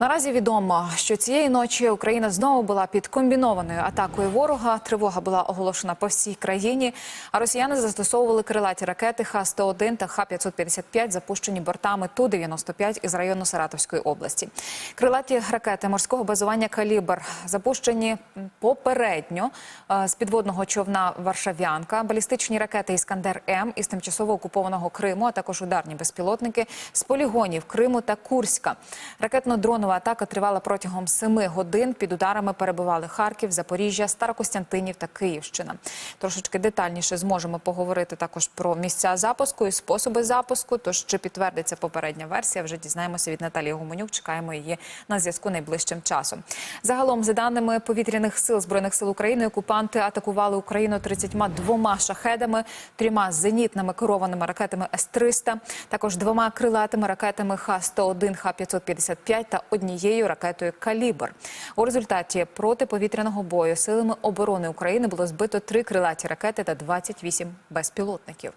Наразі відомо, що цієї ночі Україна знову була під комбінованою атакою ворога. Тривога була оголошена по всій країні. А росіяни застосовували крилаті ракети Х-101 та Х-555, запущені бортами Ту-95 із району Саратовської області. Крилаті ракети морського базування «Калібр» запущені попередньо е, з підводного човна Варшавянка, балістичні ракети Іскандер М із тимчасово окупованого Криму, а також ударні безпілотники з полігонів Криму та Курська. Ракетно-дронова атака тривала протягом семи годин. Під ударами перебували Харків, Запоріжжя, Старокостянтинів та Київщина. Трошечки детальніше зможемо поговорити також про місця запуску і способи запуску. Тож чи підтвердиться попередня версія, вже дізнаємося від Наталії Гуменюк. Чекаємо її на зв'язку найближчим часом. Загалом, за даними повітряних сил збройних сил України, окупанти атакували Україну 32 шахедами, трьома зенітними керованими ракетами С-300, також двома крилатими ракетами Х-101, Х-555 та однією ракетою «Калібр». У результаті протиповітряного бою силами оборони України було збито три крилаті ракети та 28 безпілотників.